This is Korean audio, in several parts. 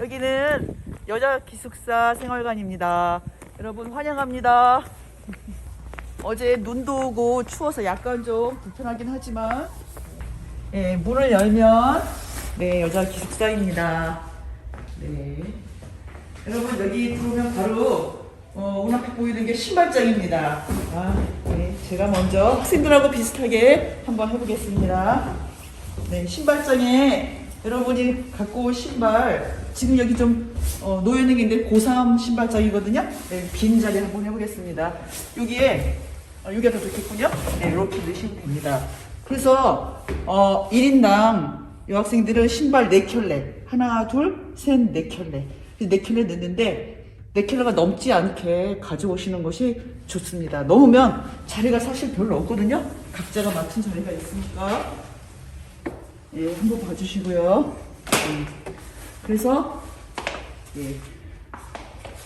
여기는 여자 기숙사 생활관입니다. 여러분 환영합니다. 어제 눈도 오고 추워서 약간 좀 불편하긴 하지만 예, 문을 열면 네 여자 기숙사입니다. 네. 여러분 여기 들어오면 바로 어, 운 앞에 보이는 게 신발장입니다. 아, 네, 제가 먼저 학생들하고 비슷하게 한번 해보겠습니다. 네, 신발장에 여러분이 갖고 올 신발 지금 여기 좀 어, 있는데 고3 신발장이거든요. 네, 빈 자리 한번 해보겠습니다. 여기에 어, 여기가 더 좋겠군요. 네, 이렇게 넣으시면 됩니다. 그래서 어, 1인당 여학생들은 신발 4켤레 하나 둘셋 4켤레 4켤레 넣는데 4켤레가 넘지 않게 가져오시는 것이 좋습니다. 넘으면 자리가 사실 별로 없거든요. 각자가 맡은 자리가 있으니까 예, 한번 봐주시고요. 예. 그래서 예.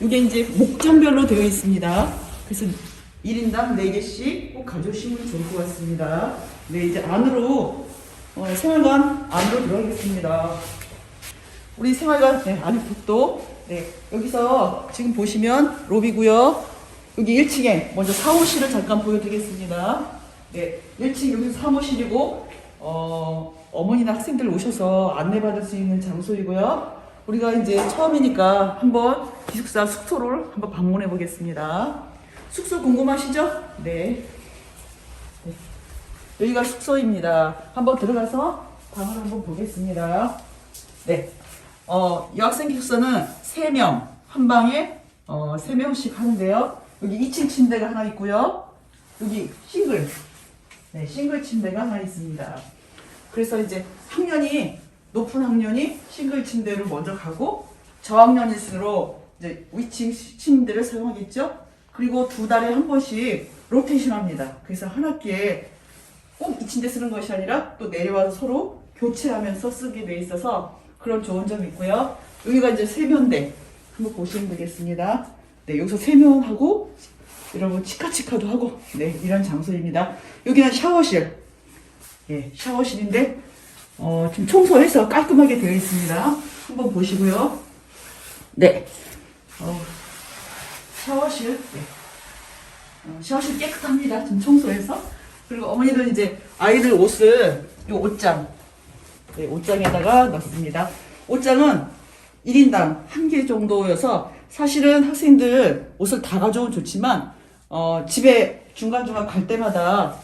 이게 이제 목장별로 되어 있습니다. 그래서 1인당 4개씩 꼭 가져오시면 좋을 것 같습니다. 네, 이제 안으로, 어, 생활관 안으로 들어가겠습니다. 우리 생활관, 네, 안에 복도. 네, 여기서 지금 보시면 로비고요 여기 1층에 먼저 사무실을 잠깐 보여드리겠습니다. 네, 1층 여기 사무실이고, 어, 어머니나 학생들 오셔서 안내받을 수 있는 장소이고요. 우리가 이제 처음이니까 한번 기숙사 숙소를 한번 방문해 보겠습니다. 숙소 궁금하시죠? 네. 네. 여기가 숙소입니다. 한번 들어가서 방을 한번 보겠습니다. 네. 어, 여학생 기숙사는 3명, 한 방에 어, 3명씩 하는데요. 여기 2층 침대가 하나 있고요. 여기 싱글, 네, 싱글 침대가 하나 있습니다. 그래서 이제 학년이 높은 학년이 싱글 침대를 먼저 가고 저학년일수록 이제 위층 침대를 사용하겠죠. 그리고 두 달에 한 번씩 로테이션 합니다. 그래서 한 학기에 꼭 이 침대 쓰는 것이 아니라 또 내려와서 서로 교체하면서 쓰게 돼 있어서 그런 좋은 점이 있고요. 여기가 이제 세면대 한번 보시면 되겠습니다. 네, 여기서 세면하고 여러분 치카치카도 하고 네 이런 장소입니다. 여기는 샤워실. 예, 샤워실인데 어, 지금 청소해서 깔끔하게 되어 있습니다. 한번 보시고요. 네. 어, 샤워실. 네. 어, 샤워실 깨끗합니다. 지금 청소해서. 그리고 어머니들 이제 아이들 옷을 이 옷장. 네, 옷장에다가 넣습니다. 옷장은 1인당 한 개 정도여서 사실은 학생들 옷을 다 가져오면 좋지만 어, 집에 중간중간 갈 때마다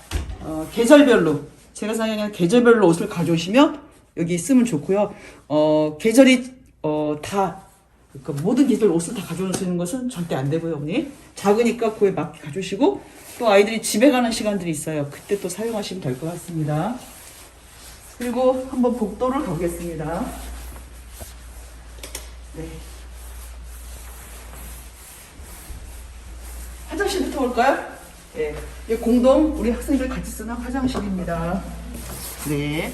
어, 계절별로 제가 생각하는 계절별로 옷을 가져오시면 여기 쓰면 좋고요. 어, 계절이 어, 다 그러니까 모든 계절 옷을 다 가져오시는 것은 절대 안 되고요, 어머니. 작으니까 그에 맞게 가져오시고 또 아이들이 집에 가는 시간들이 있어요. 그때 또 사용하시면 될 것 같습니다. 그리고 한번 복도를 가보겠습니다. 네. 화장실부터 볼까요? 네. 이 공동 우리 학생들 같이 쓰는 화장실입니다. 네.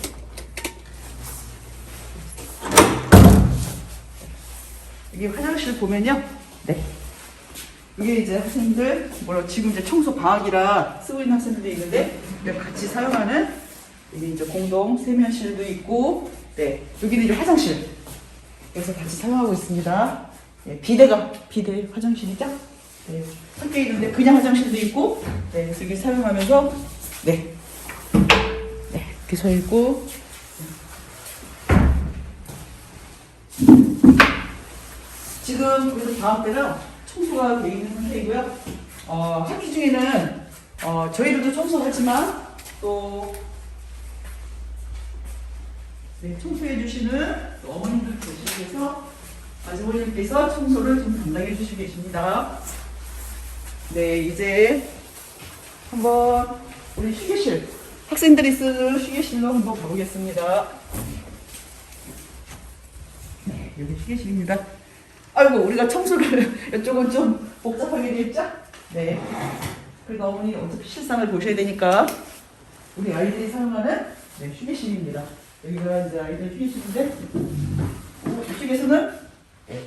이게 화장실 보면요. 네. 이게 이제 학생들, 뭐라 지금 이제 청소 방학이라 쓰고 있는 학생들이 있는데, 여기 같이 사용하는, 여기 이제 공동 세면실도 있고, 네. 여기는 이제 화장실. 여기서 같이 사용하고 있습니다. 네, 비대가, 비대 화장실이죠? 네. 섞여 있는데, 그냥 화장실도 있고, 네. 그래서 여기 사용하면서, 네. 네. 이렇게 서 있고, 지금 그래서 방학 때는 청소가 되어 있는 상태이고요. 어, 학기 중에는 어, 저희들도 청소하지만 또 네, 청소해 주시는 또 어머님들 계시면서 아주머님께서 청소를 좀 담당해 주시고 계십니다. 네, 이제 한번 우리 휴게실 학생들이 쓰는 휴게실로 한번 가보겠습니다. 네, 여기 휴게실입니다. 아이고 우리가 청소를 이쪽은 좀 복잡하게 되었죠? 네. 그래도 어머니 어차피 실상을 보셔야 되니까 우리 아이들이 사용하는 네, 휴게실입니다. 여기가 이제 아이들 휴게실인데 어, 이쪽에서는 네.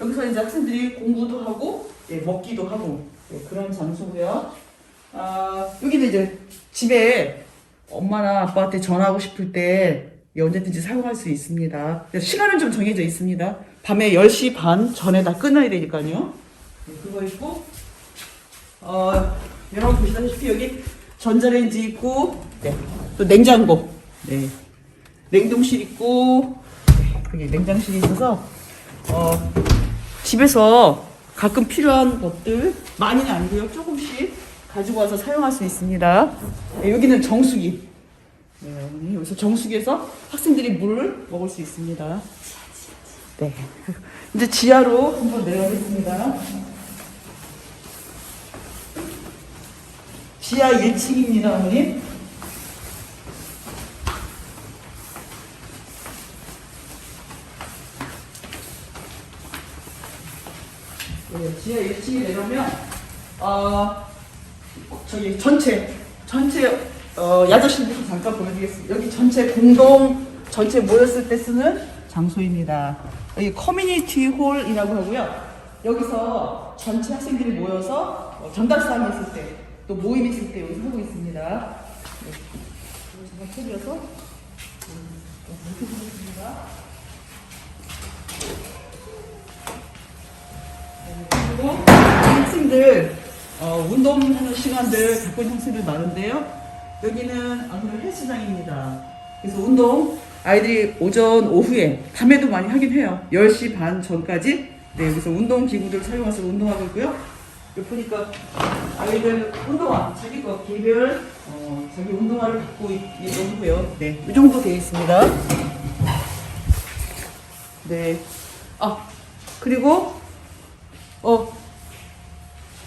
여기서 이제 학생들이 공부도 하고 네, 먹기도 하고 네, 그런 장소고요. 아, 여기는 이제 집에 엄마나 아빠한테 전화하고 싶을 때 언제든지 사용할 수 있습니다. 시간은 좀 정해져 있습니다. 밤에 10시 반 전에 다 끝나야 되니까요. 네, 그거 있고, 어, 여러분 보시다시피 여기 전자레인지 있고, 네, 또 냉장고, 네, 냉동실 있고, 네, 여기 냉장실이 있어서, 어, 집에서 가끔 필요한 것들, 많이는 아니고요, 조금씩 가지고 와서 사용할 수 있습니다. 네, 여기는 정수기. 네, 여기서 정수기에서 학생들이 물을 먹을 수 있습니다. 네. 이제 지하로 한번 내려가겠습니다. 지하 1층입니다, 어머니. 네, 지하 1층에 내려오면, 어, 저기 전체, 전체, 어, 야자실부터 잠깐 보여드리겠습니다. 여기 전체 공동, 전체 모였을 때 쓰는 장소입니다. 여기 커뮤니티 홀이라고 하고요. 여기서 전체 학생들이 모여서 어, 전달사항 있을 때, 또 모임 있을 때 여기서 하고 있습니다. 네. 제가 틀려서 음, 이렇게 보겠습니다. 네, 그리고 학생들 어, 운동하는 시간들 갖고 학생들 많은데요. 여기는 아무래도 헬스장입니다. 그래서 운동 아이들이 오전 오후에 밤에도 많이 하긴 해요. 10시 반 전까지 네, 여기서 운동 기구들 사용해서 운동하고 있고요. 여기 보니까 아이들 운동화 자기 거 개별 어, 자기 운동화를 갖고 있- 있고요. 네, 이 정도 되어 있습니다. 네. 아 그리고 어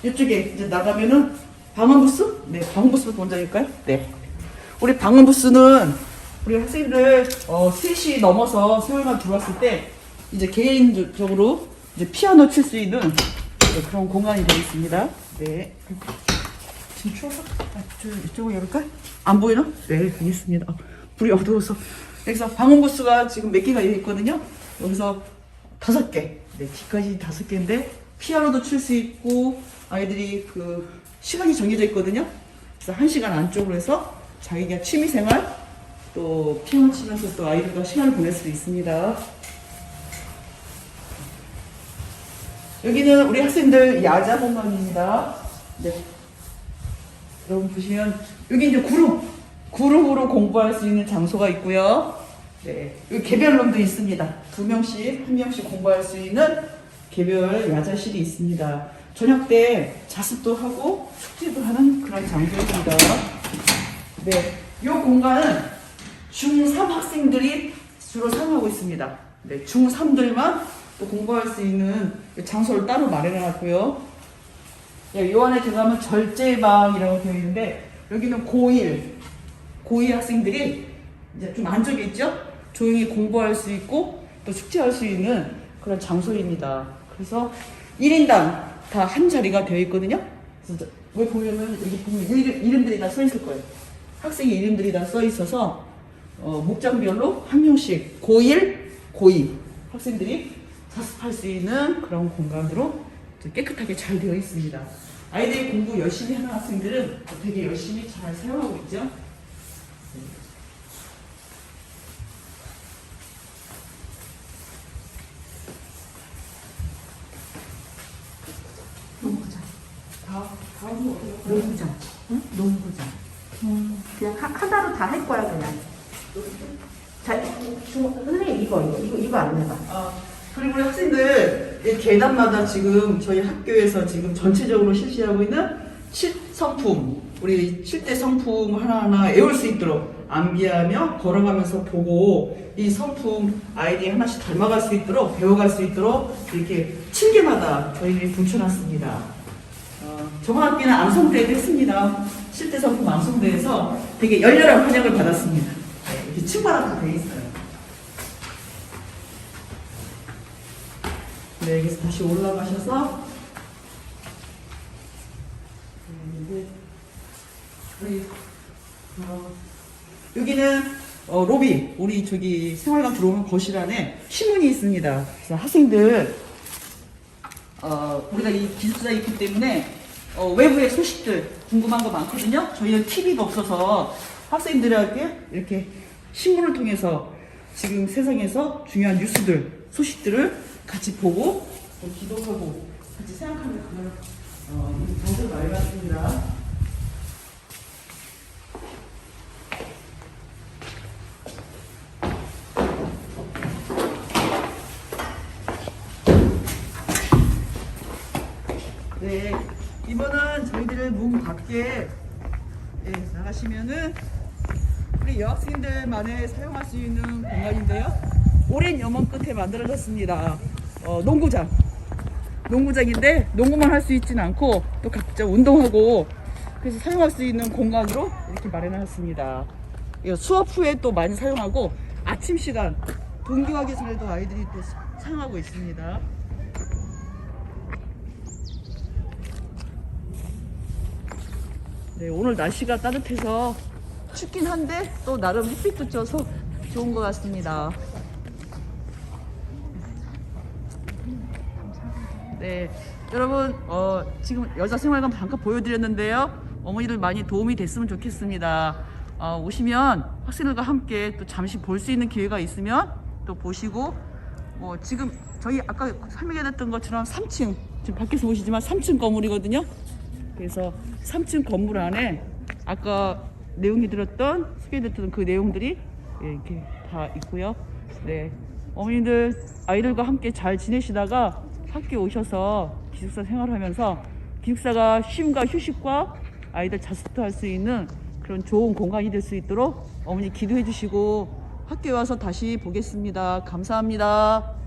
이쪽에 이제 나가면은 방음 부스? 네, 방음 부스부터 먼저 할까요? 네. 우리 방음 부스는 우리 학생들 어, 3시 넘어서 세월만 들어왔을 때 이제 개인적으로 이제 피아노 칠 수 있는 네, 그런 공간이 되어 있습니다. 네. 지금 추워서 아, 저, 이쪽으로 열을까? 안 보이나? 네, 알겠습니다. 아, 불이 어두워서. 여기서 방음 부스가 지금 몇 개가 있거든요. 여기서 다섯 개. 네, 기까지 다섯 개인데 피아노도 칠 수 있고 아이들이 그 시간이 정해져 있거든요. 그래서 한 시간 안쪽으로 해서 자기가 취미 생활 또 피아노 치면서 또 아이들과 시간을 보낼 수 있습니다. 여기는 우리 학생들 야자 공간입니다. 네. 여러분 보시면 여기 이제 그룹 그룹으로 공부할 수 있는 장소가 있고요. 네, 여기 개별룸도 있습니다. 두 명씩 한 명씩 공부할 수 있는 개별 야자실이 있습니다. 저녁 때 자습도 하고 숙제도 하는 그런 장소입니다. 네, 이 공간은 중3 학생들이 주로 사용하고 있습니다. 네, 중3들만 또 공부할 수 있는 장소를 따로 마련해 놨고요. 네, 요 안에 들어가면 절제방이라고 되어 있는데 여기는 고1, 고2 학생들이 이제 좀 안쪽에 있죠? 조용히 공부할 수 있고 또 숙제할 수 있는 그런 장소입니다. 그래서 1인당 다 한 자리가 되어 있거든요. 그래서 여기 보면은 여기 보면 이름, 이름 들이 다 써 있을 거예요. 학생의 이름들이 다 써 있어서 어, 목장별로 한 명씩 고1, 고2 학생들이 자습할 수 있는 그런 공간으로 깨끗하게 잘 되어 있습니다. 아이들이 공부 열심히 하는 학생들은 되게 열심히 잘 사용하고 있죠. 농구장. 응? 농구장. 그냥 하, 하나로 다 할 거야 그냥. 자, 중, 선생님 이거 이거 이거 이거 안 해봐. 아, 그리고 우리 학생들 이 계단마다 지금 저희 학교에서 지금 전체적으로 실시하고 있는 칠 성품 우리 칠대 성품 하나하나 외울 수 있도록 암기하며 걸어가면서 보고 이 성품 아이디 하나씩 닮아갈 수 있도록 배워갈 수 있도록 이렇게 칠개마다 저희들이 붙여놨습니다. 학기는 암송대회도 했습니다. 실대 성품 암송대회에서 되게 열렬한 환영을 받았습니다. 네, 이렇게 층마다 다돼 있어요. 네, 여기서 다시 올라가셔서 네, 어, 여기는 어, 로비 우리 저기 생활관 들어오면 거실 안에 신문이 있습니다. 그래서 학생들 어, 우리가 이 기숙사에 있기 때문에 어, 외부의 소식들 궁금한 거 많거든요. 저희는 TV가 없어서 학생들에게 이렇게 신문을 통해서 지금 세상에서 중요한 뉴스들, 소식들을 같이 보고 또 기도하고 같이 생각하는 그런 어, 방송 많이 봤습니다. 네, 이번은 저희들 문 밖에 예, 나가시면은 우리 여학생들만의 사용할 수 있는 공간인데요. 오랜 염원 끝에 만들어졌습니다. 어, 농구장. 농구장인데 농구만 할 수 있지는 않고 또 각자 운동하고 그래서 사용할 수 있는 공간으로 이렇게 마련하였습니다. 이거 수업 후에 또 많이 사용하고 아침 시간 동교하기 전에도 아이들이 또 사- 사용하고 있습니다. 네, 오늘 날씨가 따뜻해서 춥긴 한데 또 나름 햇빛도 쪄서 좋은 것 같습니다. 네, 여러분 어, 지금 여자생활관 잠깐 보여드렸는데요. 어머니들 많이 도움이 됐으면 좋겠습니다. 어, 오시면 학생들과 함께 또 잠시 볼 수 있는 기회가 있으면 또 보시고 뭐 지금 저희 아까 설명해드렸던 것처럼 3층 지금 밖에서 보시지만 3층 건물이거든요. 그래서 3층 건물 안에 아까 내용이 들었던 소개해드렸던 그 내용들이 예, 이렇게 다 있고요. 네, 어머니들 아이들과 함께 잘 지내시다가 학교 오셔서 기숙사 생활하면서 기숙사가 쉼과 휴식과 아이들 자습도 할수 있는 그런 좋은 공간이 될 수 있도록 어머니 기도해 주시고 학교에 와서 다시 보겠습니다. 감사합니다.